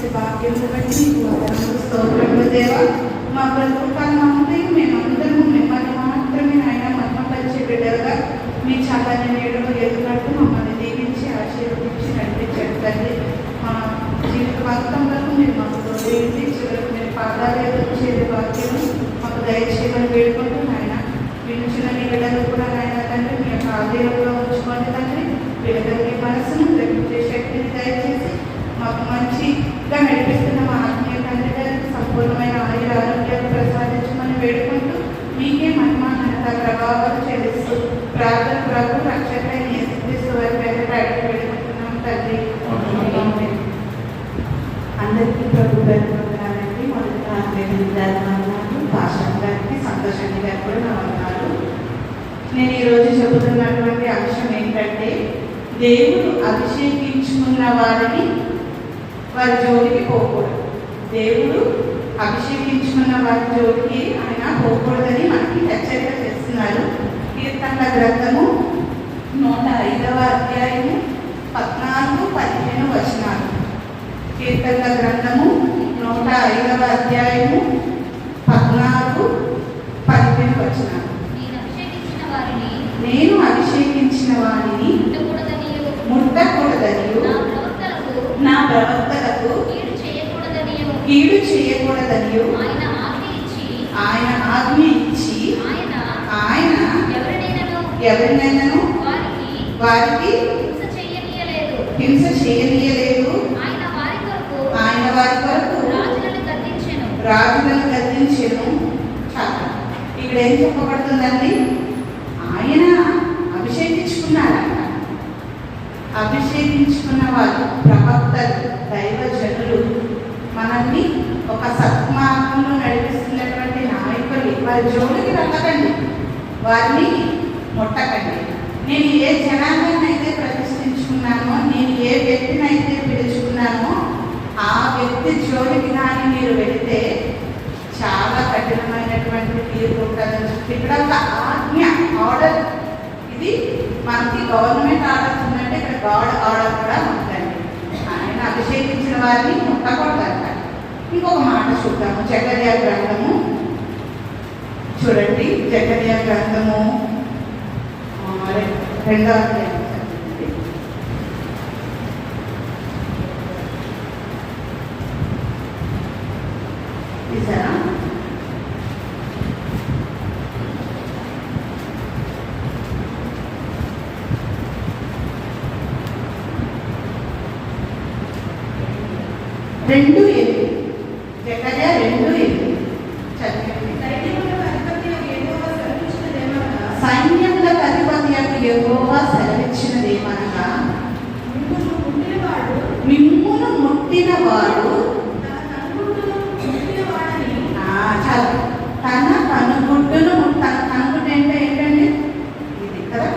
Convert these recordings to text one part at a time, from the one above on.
చేసే భాగ్యం బట్టి నీకు స్తోత్రములు దేవా మా బ్రతుకాలం మేమందరము మిమ్మల్ని మాత్రమే ఆయన మహిమపరిచే బిడ్డలుగా మీ చాలా నీడలో ఎదుగునట్టు మమ్మల్ని దీవించి ఆశీర్వదించి నడిపించండి తండ్రి. మా జీవిత మొత్తంలో మీరు మాకు దీవించి చివరికి మీరు పాదాలు చేసే భాగ్యం మాకు దయచేయమని వేడుకుంటూ నాయన వినిచిన నీ బిడ్డలు కూడా ఆయన తండ్రి మీ యొక్క ఆధీనంలో ఉంచుకోండి తండ్రి. బిడ్డలకి మనసును గ్రహించే శక్తిని దయచేసి మాకు మంచి మంచిగా నడిపిస్తున్న మా ఆత్మీయ తండ్రి గారికి సంపూర్ణమైన ఆయుర ఆరోగ్యాలు ప్రసాదించమని వేడుకుంటూ మీకే మహిమ ఘనత ప్రభావాలు చెల్లిస్తూ ప్రార్థన ప్రభు రక్షకుడైన యేసుక్రీస్తు వారి పేరు అడిగి వేడుకుంటున్నాం తండ్రి. అందరికీ ప్రభు గారి మొదట ఆత్మీయ గారి గారికి సంతోషాన్ని గారికి కూడా నా నేను ఈరోజు చెబుతున్నటువంటి అంశం ఏంటంటే దేవుడు అభిషేకించుకున్న వారిని వారి జోలికి పోకూడదు. దేవుడు అభిషేకించుకున్న వారి జోలికి ఆయన పోకూడదని మనకి హెచ్చరిక చేస్తున్నారు. కీర్తనల గ్రంథము నూట ఐదవ అధ్యాయము పద్నాలుగు పదిహేను వచనాలు. కీర్తనల గ్రంథము నూట ఐదవ అధ్యాయము పద్నాలుగు పదిహేను వచనాలు. నేను అభిషేకించిన వారిని నేను అభిషేకించిన వారిని ముట్టకూడదనియు, ముట్టకూడదనియు నా ప్రవర్తనకు కీడు చేయకూడదనియు. ఆయన ఆజ్ఞ ఇచ్చి, ఆయన ఎవరినైనను? ఎవరినైనాను? వారికి వారికి హింస చేయనీయలేదు. ఆయన వారి కొరకు రాజులను గద్దించెను. ఇక్కడ ఏం చెప్పబడుతుందండి? ఆయన అభిషేకించుకున్నారంట. అభిషేకించుకున్న వారు ప్రవక్తలు దైవజనులు మనల్ని ఒక సత్మార్గంలో నడిపిస్తున్నటువంటి నాయకులు వారి జోలికి వెళ్ళకండి. వారిని ముట్టకండి. నేను ఏ జనాన్ని అయితే ప్రతిష్ఠించుకున్నానో నేను ఏ వ్యక్తిని అయితే పిలుచుకున్నానో ఆ వ్యక్తి జోలికి కానీ మీరు వెళితే చాలా కఠినమైనటువంటి తీర్పు ఉంటుందని చెప్పి. ఇక్కడ ఒక ఆజ్ఞ ఆర్డర్. ఇది మనకి గవర్నమెంట్ ఆర్డర్ గాడ్ ఆర్డర్ కూడా ఉందండి ఆయన అభిషేకించిన వారిని ముట్టకూడదంట. ఇంకొక మాట చూద్దాము. జగర్య గ్రంథము. చూడండి. జగర్య గ్రంథము ఆ, రె- రెండవ రెండు ఎనిమిది జకర్య రెండు ఎనిమిది చదివండి సైన్యములకు అధిపతి యొక్క యెహోవా సెలవిచ్చినదేమనగా మిమ్మును ముట్టిన వాడు ఆ, చాలు తన కనుగుడ్డును ముట్- తన కనుగుడ్డు అంటే ఏంటండి ఇది కదా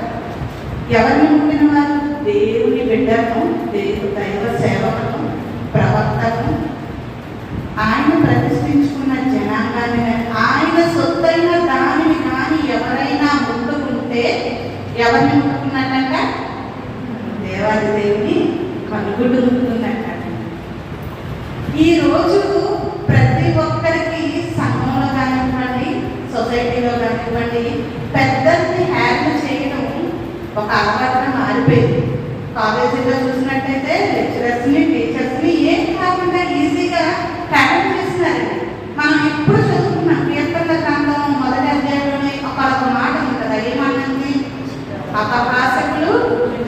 ఎవరిని ముట్టిన వారు దేవుని బిడ్డను దేవు దైవ సేవకును ప్రవక్తను ఆయన ప్రతిష్ఠించుకున్న జనాంగాన్ని కానీ, ఆయన సొత్తైన దానిని కానీ ఎవరైనా ముట్టుకుంటే ఎవరిని ముట్టుకున్నట్టంట దేవాది దేవుని కనుగుడ్డు ముట్టుకున్నట్ట ఈ రోజు ప్రతి ఒక్కరికి సంఘంలో కానివ్వండి సొసైటీలో కానివ్వండి పెద్దల్ని హ్యాండిల్ చేయడం ఒక అలవాటుగా మారిపోయింది కాలేజీలో చూసినట్టయితే లెక్చరర్స్ని టీచర్స్ని ఏం కాకుండా ఈజీగా హ్యాండిల్ చేస్తున్నారండి మనం ఎప్పుడు చదువుకున్నాం కీర్తన గ్రంథం మొదటి అధ్యాయంలోనే ఒక ఒక మాట ఉంది కదా ఏమన్నది అపహాసకులు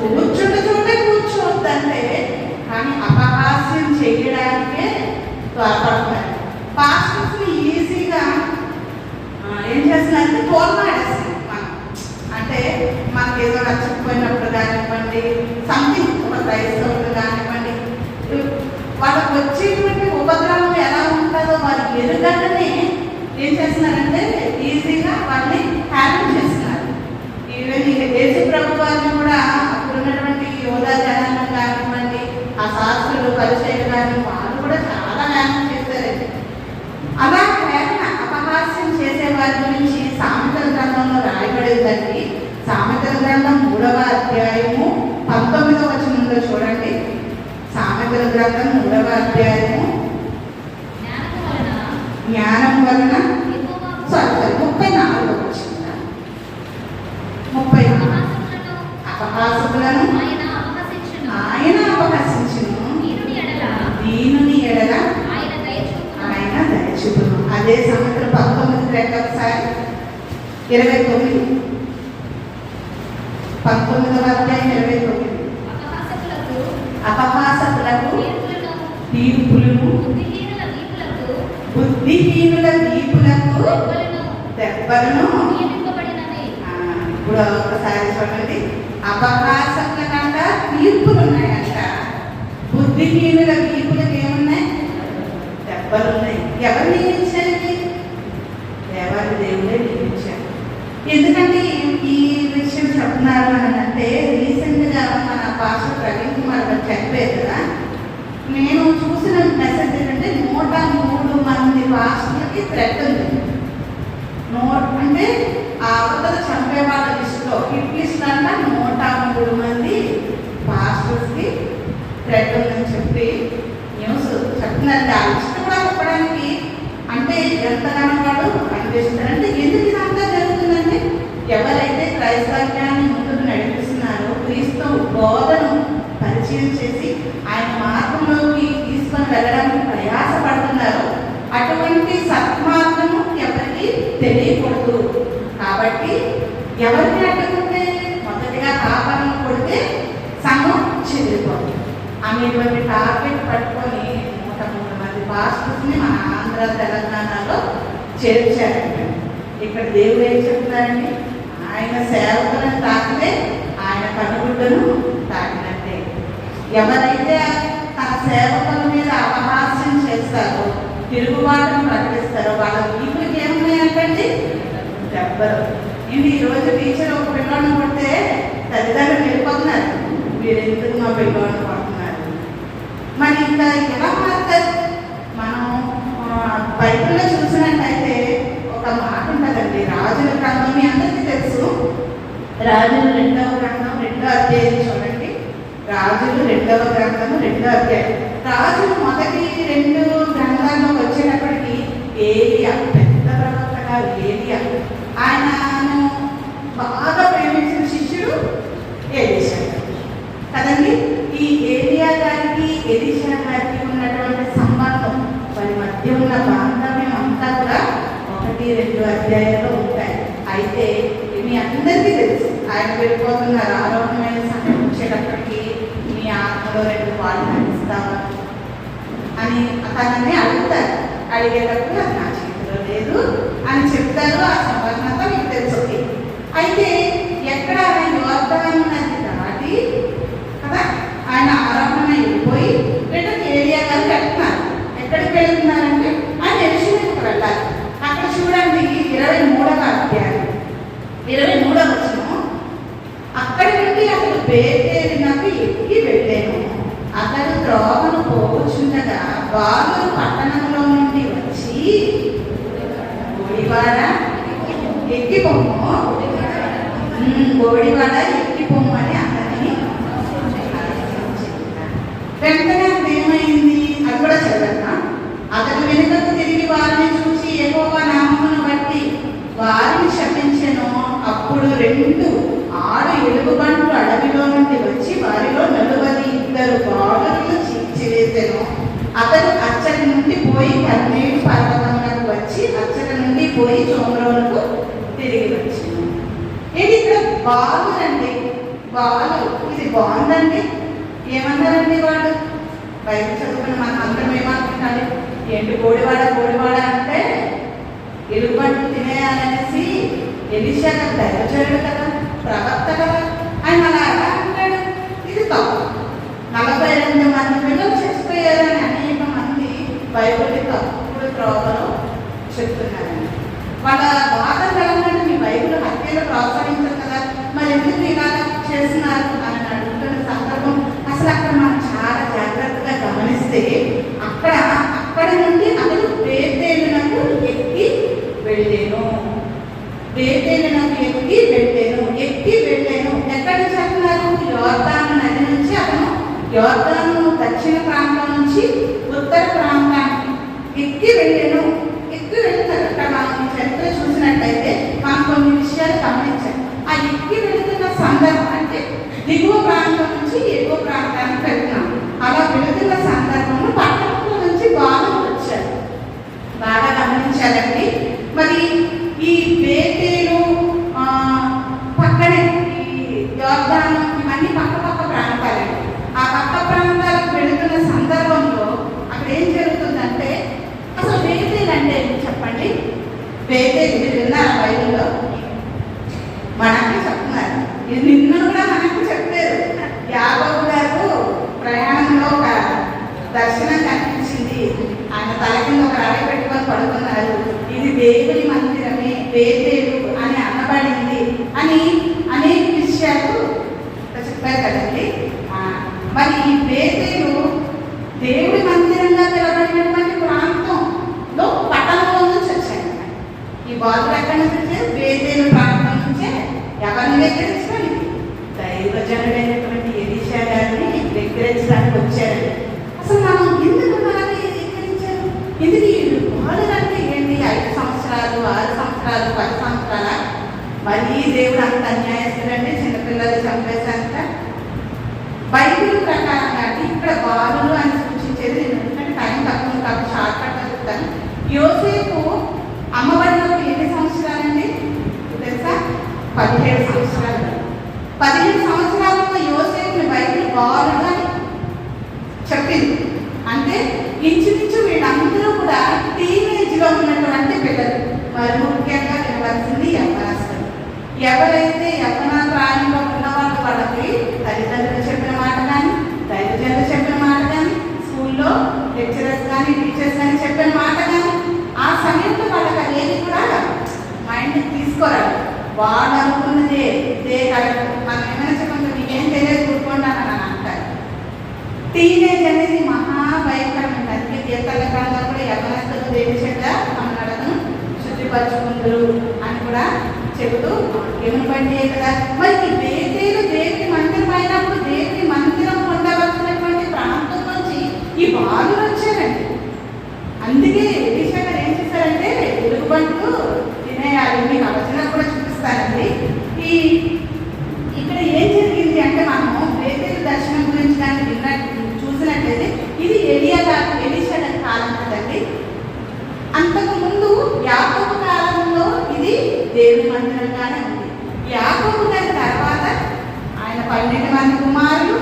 కూర్చుంటే చోటే కూర్చోవద్దంటే కానీ అపహాస్యం చేయడానికే త్వరపడుతున్నారు పాస్టర్స్ని ఈజీగా ఆ, ఏం చేస్తున్నారంటే మనం అంటే మనకి ఏదో నచ్చకపోయినప్పుడు కానివ్వండి సంథింగ్ ఒక క్రైస్తవులు కానివ్వండి వాళ్ళకి వచ్చేటువంటి ఉపద్రవం ఎలా ఉంటుందో వారికి ఎదుగనే ఏం చేస్తున్నారంటే ఈజీగా వాళ్ళని హ్యాపీ చేస్తున్నారు. ఈవెన్ ఇక యేసు ప్రభు వారిని కూడా అప్పుడు ఉన్నటువంటి యోగా జనాలను కానివ్వండి ఆ శాస్త్రులు పరిచయం కానీ వాళ్ళు కూడా చాలా హ్యాపీ చేశారండి అలా హేళన అపహాస్యం చేసే లేదు తండ్రి సామెతల గ్రంథం మూడవ అధ్యాయము పంతొమ్మిదవ వచనంలో చూడండి. సామెతల గ్రంథం మూడవ అధ్యాయము. జ్ఞానం వలన సారీ ముప్పై నాలుగు ముప్పై అపహాసకులను ఆయన అపహసించను. దీనుని ఎడల ఆయన దయచూపును. అదే సమయంలో ఇరవై తొమ్మిది. పంతొమ్మిదవ అధ్యాయం ఇరవై తొమ్మిది. అపహాసకులకు తీర్పులను తీర్పులను బుద్ధిహీనుల దీపులకు దెబ్బలను ఇప్పుడు ఒకసారి చూడండి. అపహాసకుల కంట తీర్పులు ఉన్నాయంట బుద్ధిహీనుల వీపులకు ఏమున్నాయి? దెబ్బలు ఉన్నాయి ఎవరు నియమించారు ఇవి? దేవాది దేవుడే ఎందుకంటే ఈ- విషయం చెప్తున్నారు అని అంటే రీసెంట్గా మన భాష ప్రవీణ్ కుమార్ గారు చనిపోయారు కదా. నేను చూసిన మెసేజ్ ఏంటంటే నూట మూడు మంది భాషలకి థ్రెట్ ఉంది. నోట్ అంటే ఆ అవతల చంపే వాళ్ళ లిస్టులో హిట్ లిస్ట్ అంట నూట మూడు మంది భాషలకి థ్రెడ్ ఉందని చెప్పి న్యూస్ చెప్తున్నారు. ఆ లిస్ట్ కూడా చెప్పడానికి అంటే ఎంతగానో వాడు పనిచేస్తున్నారు. అంటే ఎందుకు ఇదంతా ఎవరైతే క్రైస్తవ్యాన్ని ముందుకు నడిపిస్తున్నారో క్రీస్తు బోధను పరిచయం చేసి ఆయన మార్గంలోకి తీసుకొని వెళ్ళడానికి ప్రయాసపడుతున్నారో అటువంటి సత్మార్గము ఎవరికి తెలియకూడదు. కాబట్టి ఎవరిని అడ్డుకుంటే మొదటిగా కాపాలను కొడితే సంఘం చెదిరిపోతుంది. అనేటువంటి టార్గెట్ పట్టుకొని నూట మూడు మంది పాస్టర్స్ని మన ఆంధ్ర తెలంగాణలో చేర్చారు ఇక్కడ దేవుడు ఏం చెప్తున్నారండి? ఆయన సేవకులను తాకితే ఆయన కనుగుడ్డను తాకినట్టే. ఎవరైతే తన సేవకుల మీద అపహాస్యం చేస్తారో తిరుగుబాటును ప్రకటిస్తారో వాళ్ళ వీపులకి ఏమున్నాయంటండి? దెబ్బలు. ఇది ఈరోజు టీచర్ ఒక పిల్లవాడిని కొడితే తల్లిదండ్రులు వెళ్ళిపోతున్నారు. మీరు ఎందుకు మా పిల్లవాడిని కొడుతున్నారు? మరి ఇంకా ఎలా మారుతారు మనం బైబిల్లో చూసినట్టయితే ఒక మాట ఉంటుందండి. రాజుల క్రమం మీ రాజులు రెండవ గ్రంథం రెండో అధ్యాయం చూడండి. రాజులు రెండవ గ్రంథం రెండో అధ్యాయం. రాజులు మొదటి రెండు గ్రంథాల్లో వచ్చినప్పటికీ ఏలియా పెద్ద ప్రవక్త గారు ఏలియా ఆయనను బాగా ప్రేమించిన శిష్యుడు ఏలిషా కదండి? ఈ ఏలియా గారికి ఎలిషా గారికి ఉన్నటువంటి సంబంధం వారి మధ్య ఉన్న బాంధవ్యం అంతా కూడా ఒకటి రెండు అధ్యాయాలు ఉంటాయి. అయితే మీ అందరికీ తెలుసు. ఆయన వెళ్ళిపోతున్న ఆరోగ్యమైన సమయం వచ్చేటప్పటికి మీ ఆత్మలో రెండు వాళ్ళు నడిస్తావా అని తనని అడుగుతారు. అడిగేటప్పుడు అది నా చేతిలో లేదు అని చెప్తారు ఆ సంభాషణ అంతా మీకు తెలుసు అయితే ఎక్కడ ఆయన యోర్ధాను నది దాటి కదా ఆయన ఆరోహణ వెళ్ళిపోయి రిటర్న్ ఏరియా గారు వెళ్తున్నారు ఎక్కడికి వెళ్తున్నారంటే ఆయన ఎరుషులేకి వెళ్ళాలి అక్కడ చూడండి ఇరవై మూడవ అధ్యాయం ఇరవై మూడవ వచనం అక్కడి నుండి అతడు బేతేలినకు ఎక్కి వెళ్ళాను అతడు త్రోవను పోవచ్చుండగా పట్టణంలో నుండి వచ్చి గోడివాడ ఎక్కి పొమ్ము ఉమ్, గోడివాడ ఎక్కి పొమ్ము అని అతన్ని వెంటనే అది ఏమైంది? అది కూడా చదవక అతను వెనుకకు తిరిగి వారిని చూసి ఎక్కువ నామమును బట్టి వారిని శపించను. అప్పుడు రెండు ఆరు ఎలుగుబంట్లు అడవిలో నుండి వచ్చి వారిలో నలువది ఇద్దరు బాలులను చీల్చివేసెను అతడు అచ్చటి నుండి పోయి కర్ణేడు పర్వతములకు వచ్చి అచ్చటి నుండి పోయి చోమరోలకు తిరిగి వచ్చాను ఇది ఇక్కడ బాలు ఇది బాగుందండి. ఏమన్నారండి వాడు? బయట చదువుకుని మనం అందరం ఏమనుకుంటారు? ఏంటి కోడివాడ కోడివాడ అంటే ఎలుగుబంట్లు తినేయాలనేసి ఎలిషా కదా కదా ప్రవక్త కదా ఆయన అలా అంటాడు. ఇది తప్పు. నలభై రెండు మంది పిల్లలు చచ్చిపోయారని అనేక మంది బైబిల్ తప్పుడు త్రోవలో చెప్తున్నారు. వాళ్ళ బాధ కలంటే మీ బైబిల్ హత్యలు ప్రోత్సహించరు కదా? మరి ఎందుకు ఇలా చేస్తున్నారు? అని అడుగుతున్న సందర్భం అసలు అక్కడ మనం చాలా జాగ్రత్తగా గమనిస్తే అక్కడ అక్కడి నుండి అతను బేతేలునకు ఎక్కి వెళ్ళాను. బేతేలునకు ఎక్కి వెళ్ళాను. ఎక్కి వెళ్ళాను. ఎక్కడి నుంచి అంటున్నారు? యోర్దాను నది నుంచి అతను యోర్దాను దక్షిణ ప్రాంతం నుంచి ఉత్తర ప్రాంతానికి ఎక్కి వెళ్ళాను. ఎక్కి వెళ్తారు చూసినట్టయితే మాకు కొన్ని విషయాలు గమనించారు. ఆ ఎక్కి వెళుతున్న సందర్భం అంటే దిగువ ప్రాంతం నుంచి ఎగువ ప్రాంతానికి వెళ్తున్నాం అలా వెళుతున్న సందర్భంలో పట్టణంలో నుంచి బాగా వచ్చారు. బాగా గమనించాలండి మరి ఈ బేతేలు పక్కనే ఈ యోర్దాను ఇవన్నీ పక్క పక్క ప్రాంతాలండి. ఆ పక్క ప్రాంతాలకు వెళుతున్న సందర్భంలో అక్కడ ఏం జరుగుతుందంటే అసలు బేతేలు అంటే చెప్పండి? బేతేలు మీరు విన్నారా బైబిల్లో మనకి చెప్తున్నారు. ఇది నిన్న కూడా మనకు చెప్పలేదు. యాదవ్ గారు ప్రయాణంలో ఒక దర్శనం కనిపించింది. ఆయన తల కింద ఒక రాయి పెట్టుకొని పడుకున్నారు. ఇది దేవుని మందిరమే పేదేలు అని అనబడింది అని అనేక విషయాలు చెప్పారు కదండి. మరి ఈ పేదేలు దేవుడి మందిరంగా పిలబడినటువంటి ప్రాంతంలో పట్టణంలో నుంచి వచ్చాయి ఈ బాధలు ఎక్కడి నుంచి వేదేన బేతేలు ప్రాంతం నుంచే ఎవరిని వెక్కిరించడానికి దైవజనుడైనటువంటి ఎలీషా గారిని వెక్కిరించడానికి వచ్చారు అసలు మనం ఎందుకు మనల్ని వెక్కిరించారు? ఎందుకు వీళ్ళు బాధలు అంటే ఏంటి? ఐదు సంవత్సరాలు ఆరు సంవత్సరాలు పది సంవత్సరాల? మళ్ళీ దేవుడు అంత అన్యాయస్తుడండి చిన్నపిల్లలు చంపేశాక బైబిల్ ప్రకారంగా అంటే ఇక్కడ బాలులు అని సూచించేది నేను. ఎందుకంటే టైం తక్కువ కాదు కాబట్టి షార్ట్ కట్ చెప్తాను యోసేపు అమ్మ పదిహేడు సంవత్సరాలు పదిహేడు సంవత్సరాలలో యోసేపుని బైబిల్ బాలుగా చెప్పింది అంటే ఇంచుమించు వీళ్ళందరూ కూడా టీనేజ్లో ఉన్నటువంటి పిల్లలు మరి ముఖ్యంగా వినవలసింది యవ్వనస్తులు ఎవరైతే యవ్వన ప్రాయంలో ఉన్న వాళ్ళు వాళ్ళకి తల్లిదండ్రులు చెప్పిన మాట కానీ దైవజనులు చెప్పిన మాట కానీ స్కూల్లో లెక్చరర్స్ కానీ టీచర్స్ కానీ చెప్పిన మాట కానీ ఆ సమయంలో వాళ్ళకి అదేది కూడా మైండ్ తీసుకోరాదు వాళ్ళు అనుకున్నదే ఇదే కరెక్ట్ మనం ఏమైనా చెప్పండి మీకేం తెలియదు కూర్చోండి అని అంటారు టీనేజ్ అనేది మహా భయంకరమైన అందుకే కీర్తన కాలంలో కూడా యవనస్తులు దేని చెడ్డ మన నడకను శుద్ధిపరచుకుందరు అని కూడా చెబుతూ ఏమని పండి కదా మరి ఈ బేతేలు దేవుని మందిరం అయినప్పుడు దేవుని మందిరం ఉండవలసినటువంటి ప్రాంతం నుంచి ఈ బాలులు వచ్చారండి అందుకే ఎలీషా గారు ఏం చేశారంటే ఎలుగుబంట్లు తినేయాలి మీకు అవసరం కూడా చూపిస్తానండి ఈ ఇక్కడ ఏం జరిగింది అంటే మనము బేతేలు దర్శనం గురించి కానీ విన్నట్టు చూసినట్లయితే ఇది ఎలియా గారు కాలం కదండి. అంతకుముందు యాకోబు కాలంలో ఇది దేవుని మందిరంగానే ఉంది. యాకోబు గారి తర్వాత ఆయన పన్నెండు మంది కుమారులు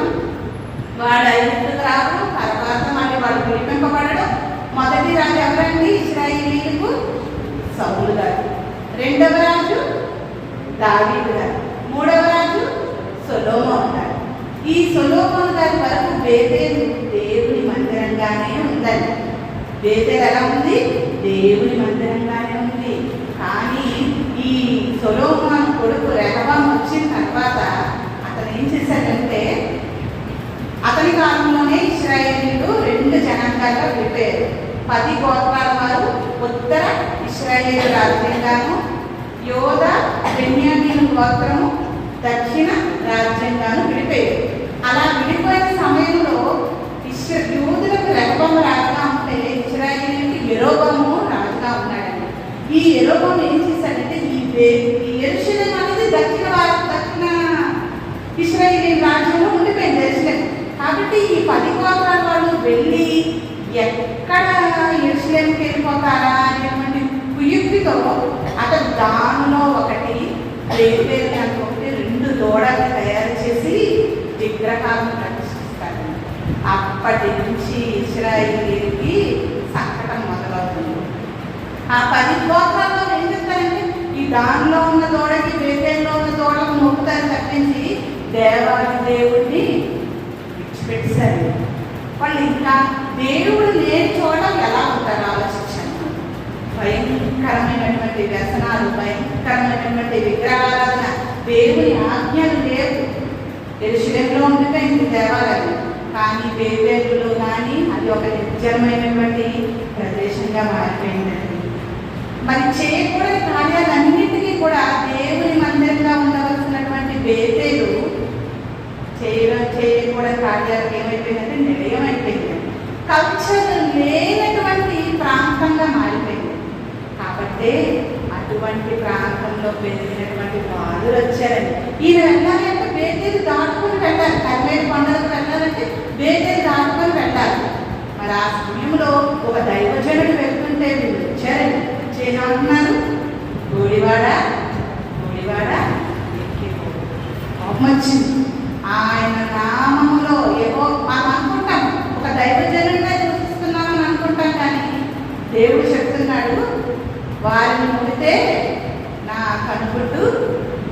వాడు ఐదుగురు రావడం తర్వాత మళ్ళీ వాళ్ళు పిలిపింపబడడం మొదటి రాజు ఎవరండి? సౌలు గారు. రెండవ రాజు దావీదు గారు. మూడవ రాజు సొలోమోన్ గారు. ఈ సొలోమోన్ గారి వరకు బేతేలు దేవుని మందిరంగానే ఉందండి. బేతేలు ఎలా ఉంది? దేవుని మందిరంగానే ఉంది. కానీ ఈ సొలోమోన్ కొడుకు రెహబాం వచ్చిన తర్వాత అతను ఏం చేశాడంటే అతని కాలంలోనే ఇస్రాయేలీలు రెండు జనాంగాల్లో పెట్టారు పది గోత్రాల వారు ఉత్తర ఇస్రాయేల్ రాజ్యంగాను యోధ బెన్యామీను గోత్రము దక్షిణ రాజ్యాంగాలు విడిపోయాయి అలా విడిపోయిన సమయంలో ఇస్ర యూదులకు రెహబాము రాజుగా ఉంటే ఇస్రాయేలీకి ఎరోబము రాజుగా ఉన్నాడండి. ఈ ఎరోబము ఏం చేశాడంటే ఈ బే- అనేది దక్షిణ భారత దక్షిణ ఇస్రాయేలీ రాజ్యంలో ఉండిపోయింది ఎరుసలేం కాబట్టి ఈ పది గోత్రాల వాళ్ళు వెళ్ళి ఎక్కడ ఇరుసలేమికి వెళ్ళిపోతారా అనేటువంటి కుయుక్తితో అతను దానిలో ఒకటి రేపేరు అనుకుంటే రెండు దూడలు తయారు చేసి విగ్రహాలను ప్రతిష్ఠిస్తారు. అప్పటి నుంచి ఇస్రాయిల్కి సంకటం మొదలవుతుంది. ఆ పది గోత్రాల్లో ఏం చెప్తారంటే ఈ దానిలో ఉన్న దూడకి వేపేలో ఉన్న దూడకు మొక్కుతారు తప్పించి దేవాది దేవుడిని విడిచిపెట్టేశారు. వాళ్ళు ఇంకా దేవుడు లేని చోట ఎలా ఉంటారు ఆలోచించండి. భయంకరమైనటువంటి వ్యసనాలు భయంకరమైనటువంటి విగ్రహారాధన. దేవుని ఆజ్ఞలు లేవు ఎరుశలంలో ఉండిపోయింది దేవాలయం. కానీ బేబేలులో కానీ అది ఒక నిర్జనమైనటువంటి ప్రదేశంగా మారిపోయిందండి. మరి చేయకూడని కార్యాలన్నింటినీ కూడా దేవుని మందిరంగా ఉండవలసినటువంటి బేతేలు చేయడం చేయకూడని కార్యాలకు ఏమైపోయిందంటే నిలయం అయిపోయింది. కల్చర్ లేనటువంటి ప్రాంతంగా మారిపోయింది. కాబట్టి అటువంటి ప్రాంతంలో పెరిగినటువంటి బాధలు వచ్చారండి ఈయన వెళ్ళాలి అంటే బేతేరు దాటుకొని వెళ్ళాలి కర్మేరు కొండలకు వెళ్ళాలంటే బేతేరు దాటుకొని వెళ్ళాలి మరి ఆ సమయంలో ఒక దైవజనుడు వెళ్తుంటే వీళ్ళు వచ్చారండి చేయాలన్నారు గోడివాడ గోడివాడ ఎక్కిపో వచ్చింది. ఆయన నామంలో ఏవో మనం అనుకుంటాం. ఒక చూస్తున్నామని చూపిస్తున్నామని అనుకుంటాం కానీ దేవుడు చెప్తున్నాడు వారిని ముడితే నా కనుగుడ్డు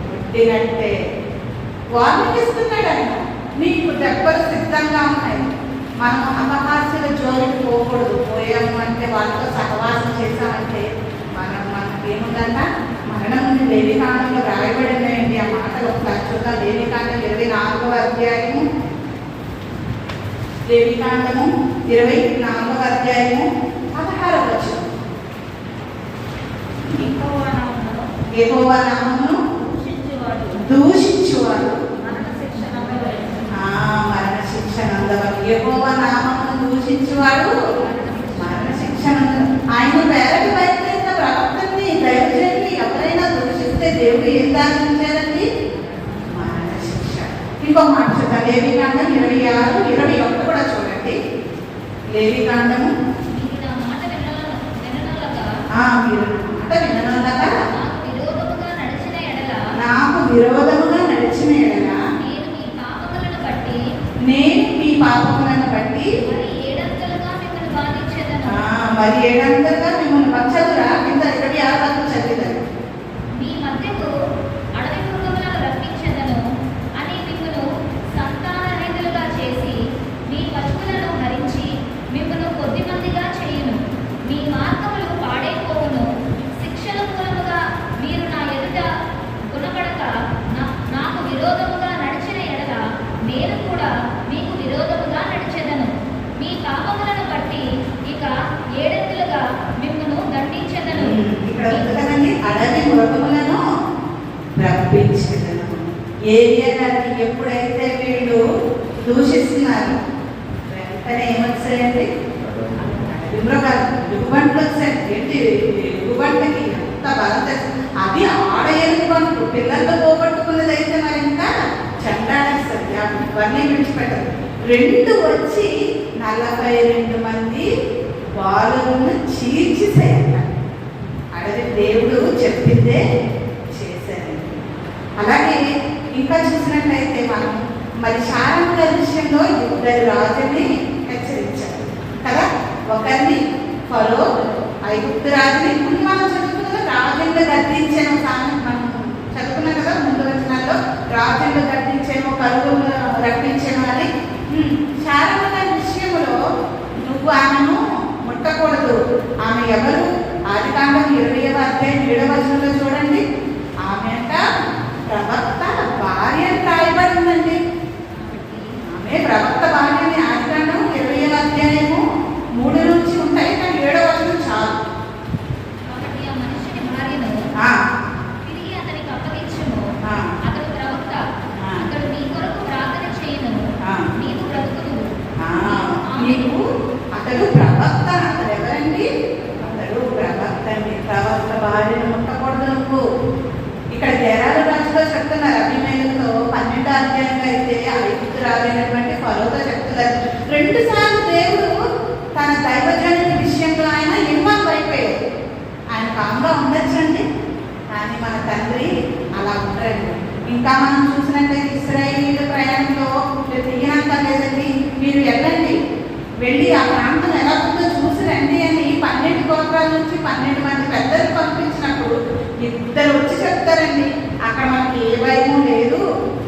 ముట్టినట్టే వార్నింగ్ ఇస్తున్నాడు ఆయన. నీకు దెబ్బలు సిద్ధంగా ఉన్నాయి. మనం అపహాస్యుల జోలికి పోకూడదు. పోయాము అంటే వాళ్ళతో సహవాసం చేశామంటే మనం మనకి ఏముందన్నా మరణం నుండి లేని కాండంలో రాయబడి ఉన్నాయండి ఆ మాటలు ఒకసారి చూద్దాం లేవి కాండం ఇరవై నాలుగవ అధ్యాయము దేవికాండము ఇరవై నాలుగవ అధ్యాయము పదహారవ వచ్చిన యెహోవా నామమును దూషించువాడు మరణ శిక్ష ఆ నామమును దూషించువాడు మరణ శిక్ష ఆయన పేరటి బయలుదేరిన ప్రవక్తని దయచేసి ఎవరైనా దూషిస్తే దేవుడు ఏం దాచించారండి మరణ శిక్ష ఇంకో మాట చూద్దాం లేవి ఇరవై ఆరు ఇరవై లేవి కాండము మీరు మాట నాకు విరోధముగా నడిచిన ఎడల నేను మీ పాపములను బట్టి మరి ఏడంతలుగా మిమ్మల్ని బాధించేదను? ఆ, మరి ఏడంతగా మిమ్మల్ని పచ్చదురా కింద ఇరవై ఆరు వరకు చదివారు మీ మధ్యకు అడవి మృగములను రప్పించెదను అని మిమ్మను సంతానరహితులుగా చేసి మీ పశువులను హరించి మిమ్మను కొద్దిమందిగా చేయును మీ మార్గములు పాడైపోవును శిక్షల మూలముగా మీరు నా ఎదుట గుణపడక నా- నాకు విరోధముగా నడిచిన ఎడల నేను కూడా మీకు విరోధముగా నడిచెదను మీ పాపములను బట్టి ఇక ఏడంతులుగా మిమ్మను దండించెదను ఇక్కడ ఉంది కదండి అడవి మృగములను రప్పించదను ఏరియాని ఎప్పుడైతే వీళ్ళు దూషిస్తున్నారు వెంటనే ఏమొచ్చాయండి అడవి మృగాలు ఎగుబంట్లు వచ్చాయి ఏంటి ఎగుబంటకి ఎంత బలం తెచ్చు అది ఆడ ఎలుగుబంట్లు పిల్లల్లో పోగొట్టుకున్నది అయితే మరి ఇంకా చెండాడేస్తుంది ఇవన్నీ విడిచిపెట్టదు రెండు వచ్చి నలభై రెండు మంది బాలులను చీల్చిసేయాలి అడవి దేవుడు చెప్పిందే చేశారండి అలాగే ఇంకా చూసినట్లయితే మనం మరి శారముల విషయంలో ఇద్దరు రాజుని హెచ్చరించారు. కదా? ఒకరిని ఫలో ఐగుప్తు రాజుని ముందు మనం చదువుకున్న రాజులు గర్తించాను కానీ మనం చదువుకున్నాం కదా ముందు వచనాల్లో రాజులు గద్దించాను కరువు రప్పించాను అని. శారముల విషయంలో నువ్వు ఆమెను ముట్టకూడదు. ఆమె ఎవరు? ఆది కాండం ఇరవై అధ్యాయం ఏడవ వచనంలో చూడండి. ఆమె అంట ప్రవక్త భార్య రాయబడిందండి. ప్రవక్త భార్య అని ఆది కాండం ఇరవై అధ్యాయము మూడు నుంచి ఉంటాయి కానీ ఏడవ వచనం చాలు కాబట్టి ఆ మనుషుని భార్యను ఆ, తిరిగి అతనికి అప్పగించుము ఆ, అతడు ప్రవక్త ఆ. అతడు నీ కొరకు ప్రార్థన చేయను ఆ. నీవు బ్రతుకును ఆ, నీకు అతడు ప్రవక్త అతడు ఎవరండి అతడు ప్రవక్త అండి ప్రవక్త భార్యను ముట్టకూడదు నువ్వు ఇక్కడ జరాలు రాజులో చెప్తున్నారు అభిమేలతో పన్నెండో అధ్యాయంలో అయితే ఐగుప్తు రాజైనటువంటి ఫరోతో చెప్తున్నారు రెండు సార్లు దేవుడు తన దైవజనుడి విషయంలో ఆయన ఇన్వాల్వ్ అయిపోయాడు ఆయన కామ్గా ఉండొచ్చండి కానీ మన తండ్రి అలా ఉంటాడు ఇంకా మనం చూసినట్లయితే ఇస్రాయేలీల ప్రయాణంలో మీరు తీయనంత లేదండి మీరు వెళ్ళండి. వెళ్ళి ఆ ప్రాంతం ఎలా ఉందో చూసి రండి అని పన్నెండు గోత్రాల నుంచి పన్నెండు మంది పెద్దలు పంపించినప్పుడు ఇద్దరు వచ్చి చెప్తారండి అక్కడ మనకి ఏ భయము లేదు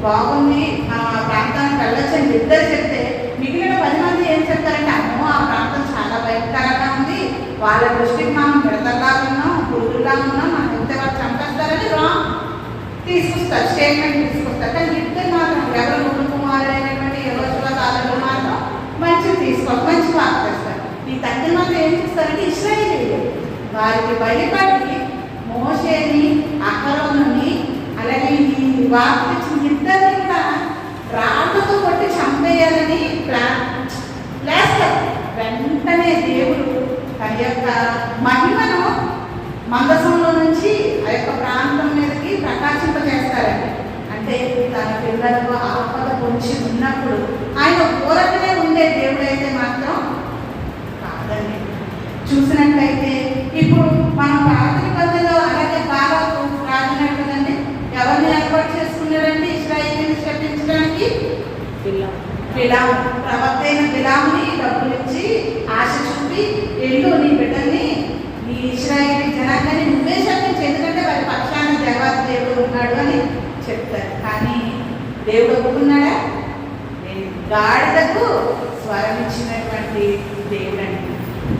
బాగుంది మనం ఆ ప్రాంతానికి వెళ్ళొచ్చని ఇద్దరు చెప్తే మిగిలిన పది మంది ఏం చెప్తారంటే అమ్మో ఆ ప్రాంతం చాలా భయంకరంగా ఉంది వాళ్ళ దృష్టికి మనం మిడతల్లా ఉన్నాం పురుగుల్లా ఉన్నాం చంపేస్తారని రాంగ్ తీసుకొస్తారు స్టేట్మెంట్ తీసుకొస్తారు. కానీ ఇద్దరు మాత్రం ఎవరు ముందు కుమారుడైనటువంటి యోచుల కాలంలో మాత్రం మంచిగా తీసుకోవాలి మంచి వార్త చేస్తారు ఈ తగ్గిన మాత్రం ఏం చేస్తారంటే ఇస్రాయేలీలు వారికి భయపడి మోసేని అహరోనుని అలాగే ఈ వార్త ఇచ్చిన ఇద్దరిని కూడా రాళ్ళతో కొట్టి చంపేయాలని ప్లాన్ లేస్తారు వెంటనే దేవుడు తన యొక్క మహిమను మందసంలో నుంచి ఆ యొక్క ప్రాంతం మీద చూస్తారండి అంటే తన పిల్లలకు ఆపద పొంచి ఉన్నప్పుడు ఆయన ఊరకనే ఉండే దేవుడైతే మాత్రం కాదండి. చూసినట్లయితే ఇప్పుడు మనం ప్రార్థన పద్ధతిలో అలాగే బాగా కదండి ఎవరిని ఏర్పాటు చేసుకున్నారండి ఇస్రాయేలీని శపించడానికి బిలాము. ప్రవక్త అయిన బిలాముని డబ్బులు ఇచ్చి ఆశ చూపి ఎల్లు నీ బిడ్డల్ని నీ ఇస్రాయేలీ జనాన్ని నువ్వే శపించు ఎందుకంటే వారి పక్షాన దేవాది దేవుడు ఉన్నాడు అని చెప్తారు. కానీ దేవుడు ఒప్పుకున్నాడా? లేదు. గాడిదకు స్వరం ఇచ్చినటువంటి దేవుడండి.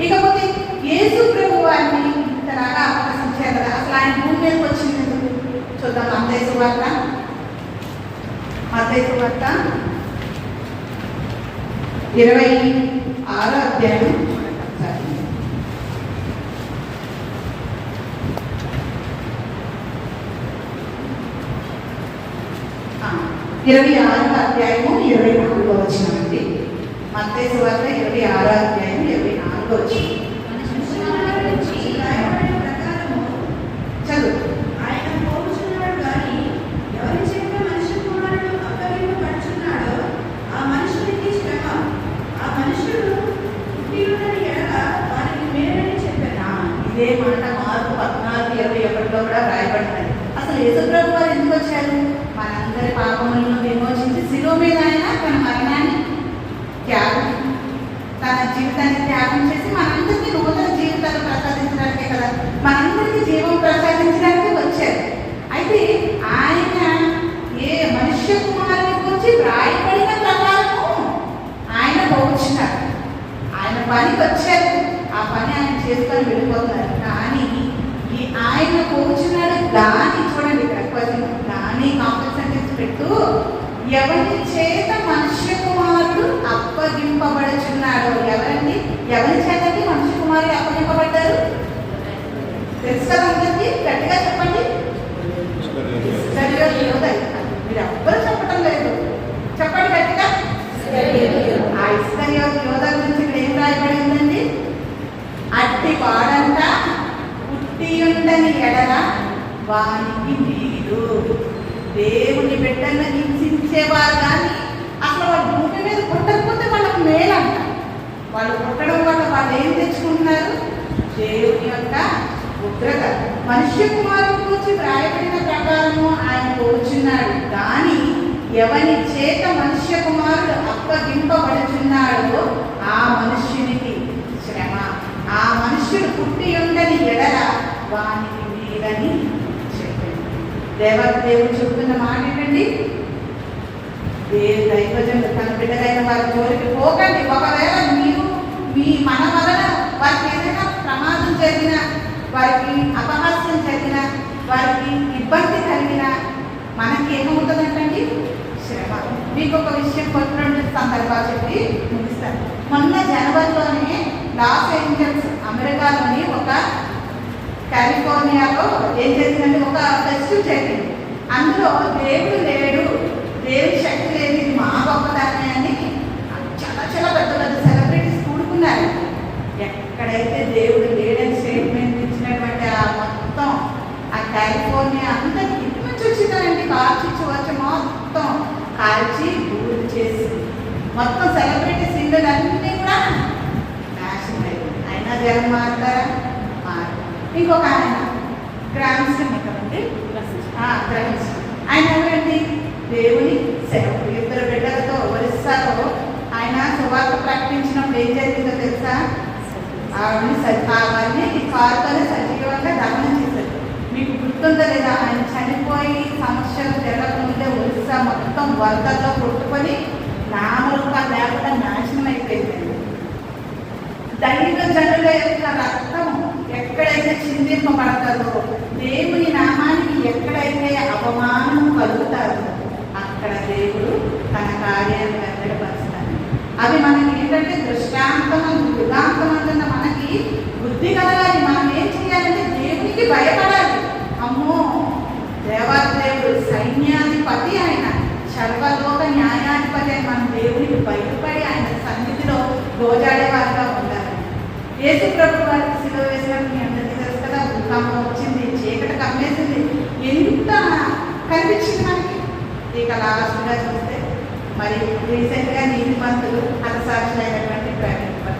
ఇకపోతే యేసు ప్రభు వారిని ఇంతలాగా అపహసించారు కదా. అసలు ఆయన భూమి మీదకి వచ్చింది ఎందుకు? చూద్దాం. మత్తయి వార్త మత్తయి వార్త ఇరవై ఆరో అధ్యాయం చూడండి ఒకసారి. ఆ, ఇరవై ఆరో అధ్యాయము ఇరవై నాలుగో వచ్చినామండి మత్స్య వార్త ఇరవై ఆరో అధ్యాయం ఇరవై నాలుగో వచ్చింది మనుష్య కుమారుని గురించి రాయబడిన ప్రకారము చదువు ఆయన పోవుచున్నాడు గాని ఎవరి చేత మనుష్య కుమారుడు అప్పగింపబడుచున్నాడో ఆ మనుషునికి శ్రమ ఆ మనుషుడు పుట్టియున్నని ఎడల వారికి మేలని చెప్పాను ఆ, ఇదే మాట మార్పు పద్నాలుగు ఇరవై ఒకటిలో కూడా రాయబడినది అసలు యేసుప్రభు వారు ఎందుకు వచ్చారు? మనందరి పాపములను విమోచించి శిలువ మీద ఆయన తన మరణాన్ని త్యాగం తన జీవితాన్ని త్యాగం చేసి మనందరికీ నూతన జీవితాలు ప్రసాదించడానికే కదా? మనందరికీ జీవం ప్రసాదించడానికి వచ్చారు. అయితే ఆయన ఏ మనుష్య కుమారుని గురించి వ్రాయబడిన ప్రకారము ఆయన పోవచ్చున్నారు. ఆయన పనికి వచ్చారు. ఆ పని ఆయన చేసుకొని వెళ్ళిపోతారు కానీ ఈ ఆయన కూర్చున్నాడు దాని దాని కాంప్లెక్స్ అంటే పెట్టు. ఎవరి చేత మనుష్య కుమారుడు అప్పగింపబడుచున్నాడు ఎవరండి? ఎవరి చేతకి మనుష్య కుమారుడు అప్పగింపబడ్డారు? తెలుసు కదా అందరికీ? గట్టిగా చెప్పండి సరిగా యోధ మీరు ఎవ్వరు చెప్పడం లేదు చెప్పండి గట్టిగా ఆ ఇస్కరియో యోధ గురించి ఇక్కడ ఏం రాయబడి ఉందండి అట్టి వాడంట పుట్టి ఉండని ఎడల వానికి వీలు దేవుని బిడ్డలను హింసించేవారు కానీ అసలు వాళ్ళు భూమి మీద పుట్టకపోతే వాళ్ళకు మేలంట. వాళ్ళు పుట్టడం వల్ల వాళ్ళు ఏం తెచ్చుకుంటున్నారు? దేవుని యొక్క ఉగ్రత. మనుష్య కుమారుడు గురించి వ్రాయబడిన ప్రకారము ఆయన కోరుచున్నాడు కానీ ఎవని చేత మనుష్య కుమారుడు అప్పగింపబడుచున్నాడో ఆ మనుష్యునికి శ్రమ. ఆ మనుష్యుడు పుట్టి ఉండని ఎడల వానికి మీదని చెప్పింది దేవత దేవుడు చెబుతున్న మాట ఏంటండి? దేవు దైవజనుడు తన బిడ్డలైన వారి జోలికి పోకండి. ఒకవేళ మీరు మీ మన వలన వారికి ఏదైనా ప్రమాదం జరిగిన వారికి అపహాస్యం జరిగిన వారికి ఇబ్బంది కలిగిన మనకి ఏమవుతుందంటండి? శ్రమ. మీకు ఒక విషయం కొన్ని రెండు సందర్భాలు చెప్పి ముగిస్తాను. మొన్న జనవరిలోనే లాస్ ఏంజల్స్ అమెరికాలోని ఒక కాలిఫోర్నియాలో ఏం జరిగిందంటే ఒక ఫెస్టివల్ జరిగింది. అందులో దేవుడు లేడు. దేవుడి శక్తి లేదు ఇది మా గొప్పదాన్ని అని చాలా చాలా పెద్ద పెద్ద సెలబ్రిటీస్ కూడుకున్నారు. ఎక్కడైతే దేవుడు లేడని స్టేట్మెంట్ ఇచ్చినటువంటి ఆ మొత్తం ఆ కాలిఫోర్నియా అంతా ఇటు నుంచి వచ్చిందండి కాల్చి వచ్చి మొత్తం కాల్చి బూడి చేసి మొత్తం సెలబ్రిటీస్ ఇళ్ళలన్నీ కూడా నాశనం అయిపోయింది. అయినా జనం మారుతారా? మారు ఇంకొక ఆయన కదండి గ్రహించి ఆయన ఎవరండి? దేవుని సేవకుడు ఇద్దరు బిడ్డలతో ఒరిస్సాలో ఆయన సువార్త ప్రకటించినప్పుడు ఏం జరిగిందో తెలుసా? ఆవిడని స- ఆ ఈ కారుతోనే సజీవంగా దహనం చేశారు. మీకు గుర్తుందో లేదా? ఆయన చనిపోయి సంవత్సరం తిరగకముందే ఒరిస్సా మొత్తం వరదల్లో కొట్టుకొని నామరూపాలు లేకుండా నాశనం అయిపోయింది దైవ జనుల యొక్క రక్తం ఎక్కడైతే చిందింపబడతారో దేవుని నామానికి ఎక్కడైతే అవమానం కలుగుతారో అక్కడ దేవుడు తన కార్యాన్ని వెంటపరుస్తాడు అవి మనకి ఏంటంటే దృష్టాంతం దృఢాంతం అంటున్న మనకి బుద్ధి కలగాలి. మనం ఏం చేయాలంటే దేవునికి భయపడాలి. అమ్మో దేవాదేవుడు సైన్యాధిపతి ఆయన సర్వలోక న్యాయాధిపతి అని మన దేవునికి భయపడి ఆయన సన్నిధిలో గోజాడేవారుగా ఉండాలి. యేసు ప్రభు వారికి సిలువ వేసినప్పుడు మీ అందరికీ తెలుసు కదా భూకంపం వచ్చింది మరి రీసెంట్గా నీతి మంతులు హతసాక్షులైనటువంటి ప్రవీణ్ కుమార్.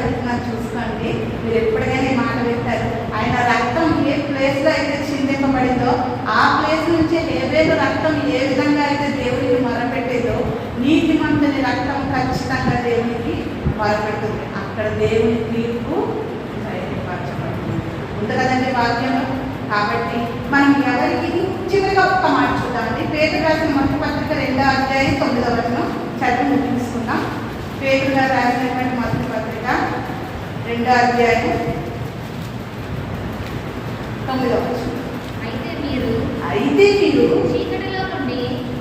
చెప్తున్నాను చూసుకోండి. మీరు ఎప్పటికైనా మాట పెట్టారు ఆయన రక్తం ఏ ప్లేస్లో అయితే చిందింపబడిందో ఆ ప్లేస్ నుంచి ఏవేలు రక్తం ఏ విధంగా అయితే దేవునికి మొరపెట్టేదో నీతి మంతుని రక్తం ఖచ్చితంగా దేవునికి మొరపెడుతుంది. అక్కడ దేవుని తీర్పు బయలుపరచబడుతుంది ఉంది కదండి వాక్యం కాబట్టి మనం ఎవరికి చివరిగా ఒక్క మాట చూద్దామండి. పేరు రాసిన మొదటి పత్రిక రెండో అధ్యాయం తొమ్మిదవ వచనం చదివి ముగించుకుందాం. పేరు గారు రాసినటువంటి మొదటి పత్రిక రెండో అధ్యాయం తొమ్మిదవ వచనం. అయితే మీరు అయితే మీరు చీకటిలో నుండి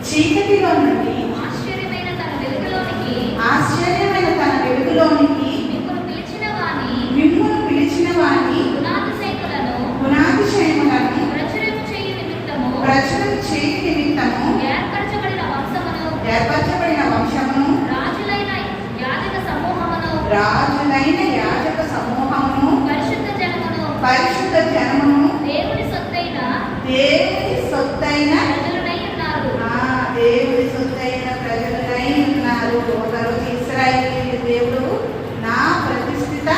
చీకటిలో నుండి ఆశ్చర్యమైన తన వెలుగులోనికి ఆశ్చర్యమైన తన వెలుగులోనికి మిమ్మల్ని పిలిచిన వాని మిమ్మల్ని పిలిచిన వాణి గుణాతిశయకులను గుణాతిశయములను ప్రచురము చేయు నిమిత్తము ప్రచురం చేయి నిమిత్తము ఏర్పరచబడిన వంశమును ఏర్పరచబడిన వంశమును రాజులైన యాజక సమూహమును రాజులైన యాజక సమూహమును పరిశుద్ధ జనమును పరిశుద్ధ జనమును దేవుని సొత్తైన దేవుని సొత్తైన ప్రజలునై ఉన్నారు ఆ దేవుని సొత్తైన ప్రజలై ఉన్నారు ఒకరోజు ఇస్రాయేల్ దేవుడు నా ప్రతిష్ఠిత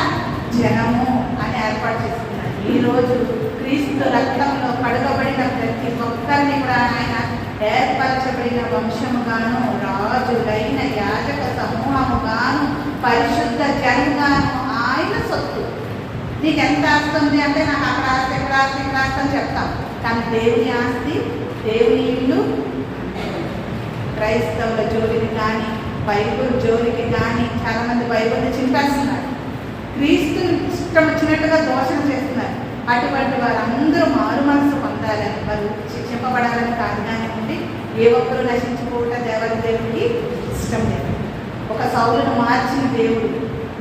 జనము అని ఏర్పాటు చేసుకున్నాడు ఈ రోజు క్రీస్తు రక్తంలో కడగబడిన ప్రతి ఒక్కరిని కూడా ఆయన ఏర్పరచబడిన వంశముగాను రాజులైన యాజక సమూహముగాను పరిశుద్ధ జనముగాను ఆయన సొత్తు నీకు ఎంత ఆస్తి ఉంది అంటే నాకు అక్కడ ఆస్తి ఇక్కడ ఆస్తి ఇక్కడ ఆస్తి అని చెప్తాం కానీ దేవుని ఆస్తి దేవుని ఇల్లు క్రైస్తవుల జోలికి కానీ బైబుల్ జోలికి కానీ చాలామంది బైబుల్ని చింపేస్తున్నారు. క్రీస్తు ఇష్టం వచ్చినట్టుగా దోషణ చేస్తున్నారు. అటువంటి వారందరూ మారు మనసు పొందాలని వారు శిక్షింపబడాలని కాదు కానీ ఏ ఒక్కరూ నశించుకోవటం దేవత దేవుడికి ఇష్టం లేదు. ఒక సౌలును మార్చిన దేవుడు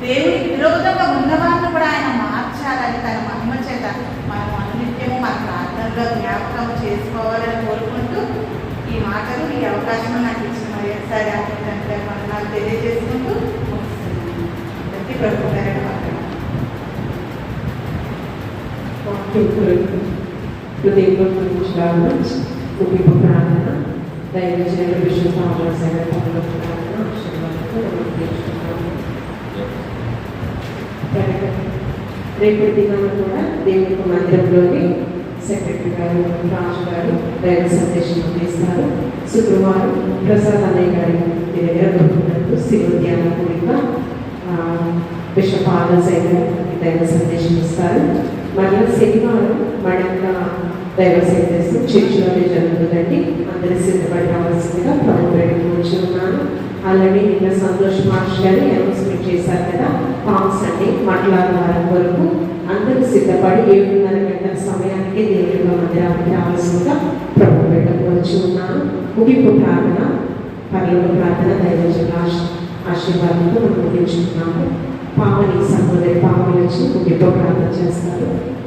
దేవుడికి విరోధంగా ఉన్నవారిని కూడా ఆయన మార్చాలని తన మహిమ చేత మనం అనునిత్యము మన ప్రార్థనలో జ్ఞాపకం చేసుకోవాలని కోరుకుంటూ ఈ మాటలు ఈ అవకాశం నాకు ఇచ్చిన మరి ఒకసారి తండ్రి వందనాలు తెలియజేసుకుంటూ ముగిస్తున్నాను అందరికీ ప్రభు గారి వందనాలు. హృదయంలో పూజించడానికి ముగింపు ప్రార్థన దైవజనుల విశ్వ సామరస్య పనుల ప్రార్థన ఆశీర్వాదంతో మనం రేపటి దినాన కూడా దేవుని యొక్క మందిరంలోని సెక్రటరీ గారు రాజు గారు దైవ సందేశం అందిస్తారు. శుక్రవారం ప్రసాద్ అన్నయ్య గారి దగ్గర దొరుకుతున్నట్టు శివోద్యాన కూడిక ఆ, బిషప్ ఆదర్శయ్య దైవ సందేశం ఇస్తారు. మళ్ళీ శనివారం మడంక దైవ సందేశం చర్చిలోనే జరుగుతుందండి. అందరూ సిద్ధపడి రావాల్సిందిగా ప్రభు వేడుకోవచ్చు ఉన్నాను ఆల్రెడీ నిన్న సంతోష్ మాస్టర్ గారు చేశారు కదా. పామ్స్ అండి మాట్లాడిన వారం వరకు అందరూ సిద్ధపడి ఏడున్నర గంటల సమయానికి దేవుడిగా మందిరానికి రావాల్సిందిగా ప్రభు పెట్టుకోవచ్చు ఉన్నాను ముగింపు ప్రార్థన పర్లోక ప్రార్థన దైవజన ఆశీర్వాదంతో మనం ముగించుకున్నాము. పావని సహోదరి పావని వచ్చి ముగింపు ప్రార్థన చేస్తారు.